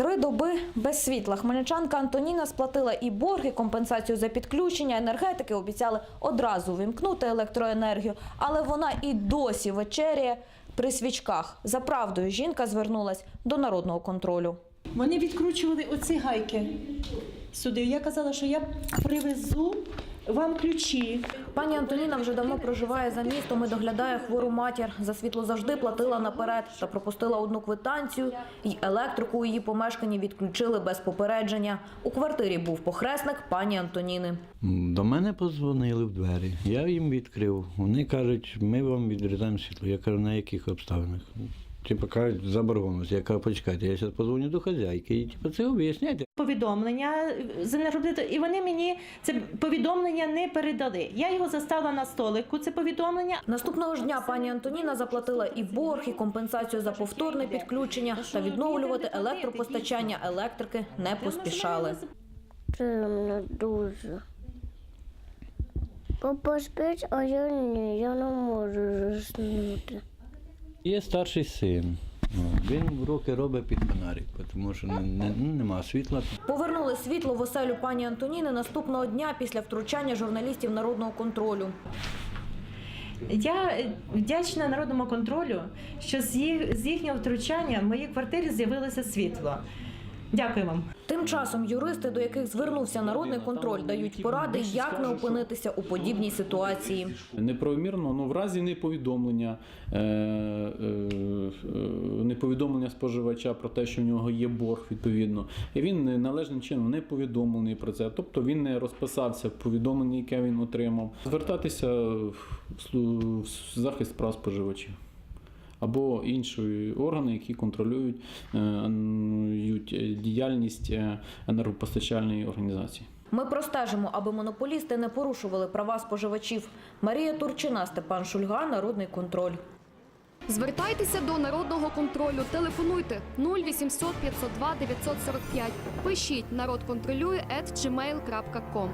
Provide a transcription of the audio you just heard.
Три доби без світла. Хмельничанка Антоніна сплатила і борг, і компенсацію за підключення. Енергетики обіцяли одразу вимкнути електроенергію, але вона і досі вечеряє при свічках. За правдою жінка звернулась до народного контролю. Вони відкручували оці гайки сюди. Я казала, що я привезу вам ключі. Пані Антоніна вже давно проживає за містом і доглядає хвору матір. За світло завжди платила наперед та пропустила одну квитанцію. І електрику у її помешканні відключили без попередження. У квартирі був похресник пані Антоніни. До мене подзвонили в двері. Я їм відкрив. Вони кажуть, ми вам відрізаємо світло. Я кажу, на яких обставинах? Типу кажуть, заборгованість. Я кажу, почекайте, я зараз позвоню до хазяйки і типу, це об'ясняйте. Повідомлення з і вони мені це повідомлення не передали. Я його застала на столику. Це повідомлення. Наступного ж дня пані Антоніна заплатила і борг, і компенсацію за повторне підключення та відновлювати електропостачання електрики не поспішали. Темно дуже. Папа спить, а я ні, я не можу заснути. Є старший син. Ну, Він уроки робить під фонарик, тому що не, не, ну, нема світла. Повернули світло в оселю пані Антоніни наступного дня після втручання журналістів народного контролю. Я вдячна народному контролю, що з їх з їхнього втручання в моїй квартирі з'явилося світло. Дякую вам. Тим часом юристи, до яких звернувся народний контроль, дають поради, як не опинитися у подібній ситуації. Неправомірно, ну в разі неповідомлення, е, е, е, неповідомлення споживача про те, що в нього є борг, відповідно, і він не- належним чином не повідомлений про це, тобто він не розписався в повідомленні, яке він отримав. Звертатися в в захист прав споживачів. Або інші органи, які контролюють е, ють діяльність е, енергопостачальної організації. Ми простежимо, аби монополісти не порушували права споживачів. Марія Турчина, Степан Шульга, Народний контроль. Звертайтеся до народного контролю. Телефонуйте 0800 502 945. Пишіть народ контролює at gmail.com.